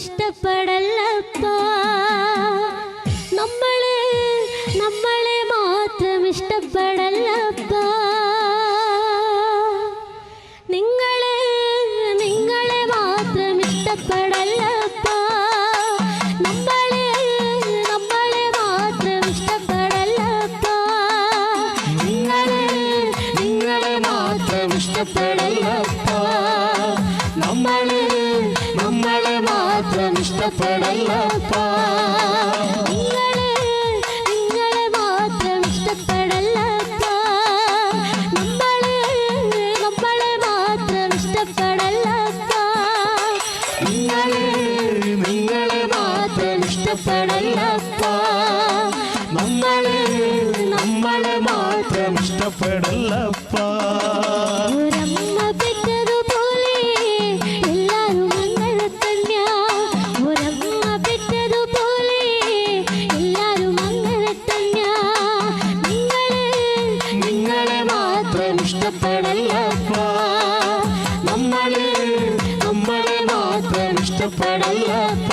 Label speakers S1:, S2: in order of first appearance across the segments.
S1: ഇഷ്ടപ്പെടല്ലപ്പാ നമ്മൾ നമ്മൾ ഇഷ്ടപ്പെടല്ലപ്പ നിങ്ങളെ നിങ്ങളെ മാത്രം നമ്മളെ നമ്മളെ മാത്രം ഇഷ്ടപ്പെടല്ലപ്പാ
S2: നിങ്ങളെ നിങ്ങളെ
S1: മാത്രം
S2: നമ്മളെ നമ്മളെ
S1: മാത്രം ಕಷ್ಟಪಡಲ್ಲಪ್ಪ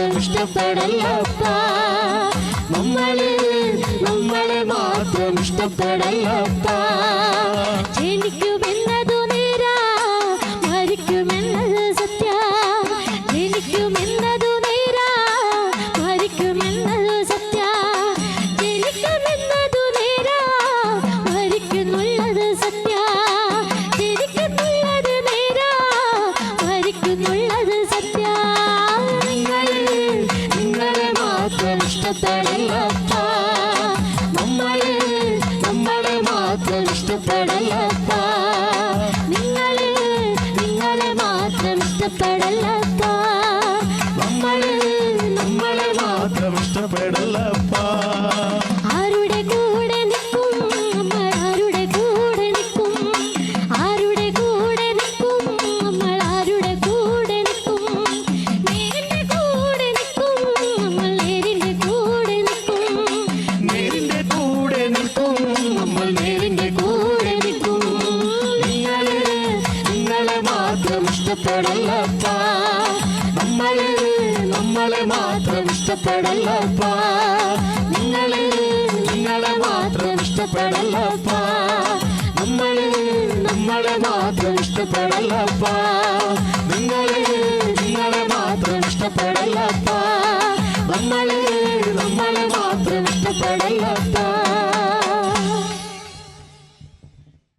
S1: ആരും ഇഷ്ടപ്പെടല്ലപ്പ നമ്മളെ നമ്മളെ മാത്രം ഇഷ്ടപ്പെടല്ലപ്പ എനിക്ക് ഇഷ്ടപ്പെടലപ്പ. നമ്മളെ നമ്മളെ മാത്രം ഇഷ്ടപ്പെടലപ്പ. നിങ്ങളെ നിങ്ങളെ മാത്രം ഇഷ്ടപ്പെടലപ്പ. നമ്മളെ നമ്മളെ
S2: മാത്രം ഇഷ്ടപ്പെടലപ്പ.
S1: ಇಷ್ಟಪಡಲ್ಲಪ್ಪ
S2: ನಮ್ಮಳೆ ನಮ್ಮಳೆ
S1: ಮಾತ್ರ ಇಷ್ಟಪಡಲ್ಲಪ್ಪ ನಿನ್ನಳೆ ನಿನ್ನಳೆ ಮಾತ್ರ ಇಷ್ಟಪಡಲ್ಲಪ್ಪ ನಮ್ಮಳೆ ನಮ್ಮಳೆ ಮಾತ್ರ ಇಷ್ಟಪಡಲ್ಲಪ್ಪ
S2: ನಿನ್ನಳೆ ನಿನ್ನಳೆ ಮಾತ್ರ
S1: ಇಷ್ಟಪಡಲ್ಲಪ್ಪ ನಮ್ಮಳೆ
S2: ನಮ್ಮಳೆ
S1: ಮಾತ್ರ ಇಷ್ಟಪಡಲ್ಲಪ್ಪ